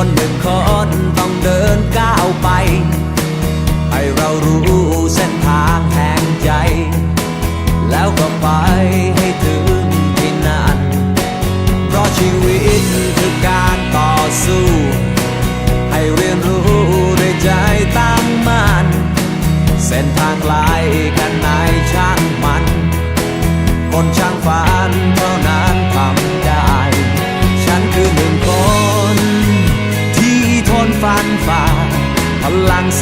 คนหนึ่งคนต้องเดินก้าวไป ให้เรารู้เส้นทางแห่งใจ แล้วก็ไปให้ถึงที่นั่น เพราะชีวิตคือการต่อสู้ ให้เรียนรู้ด้วยใจตั้งมั่น เส้นทางไกลแค่ไหนช่างมัน คนช่างฝันเท่านั้น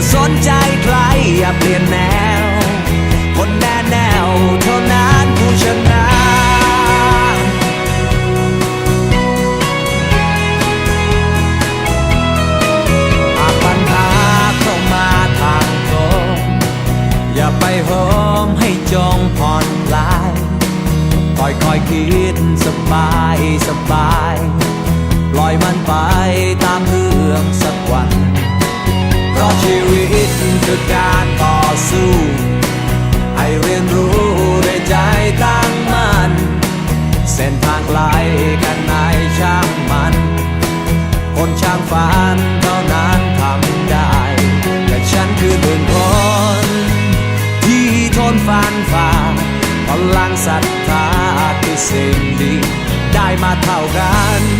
อย่าสนใจใครอย่าเปลี่ยนแนว คนแน่แนวเท่านั้นผู้ชนะหากปัญหาเข้ามาทางตรงอย่าไปโหมให้จงผ่อนคลายค่อยค่อยคิดสบายสบาย ปล่อยมันไปตามเรื่องส ชีวิตคือการต่อสู้ให้เรียนรู้ด้วยใจตั้งมั่นเส้นทางไกลกันไหนช่างมัน คนช่างฝันเท่านั้นทำได้ แต่ฉันคือหนึ่งคน ที่ทนฟันฝ่าพลังศรัทธาคือสิ่งดีได้มาเท่ากัน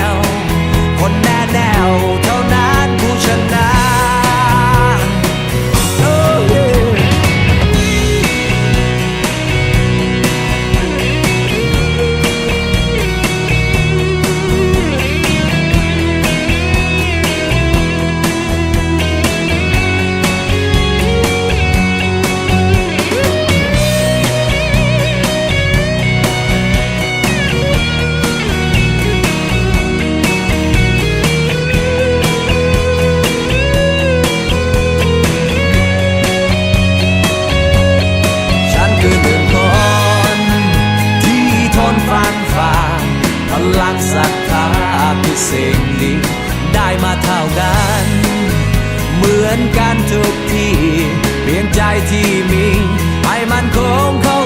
ว คนแน่แน่ มือนกันทุกที่เพียงใจที่มี ให้มันคงเขา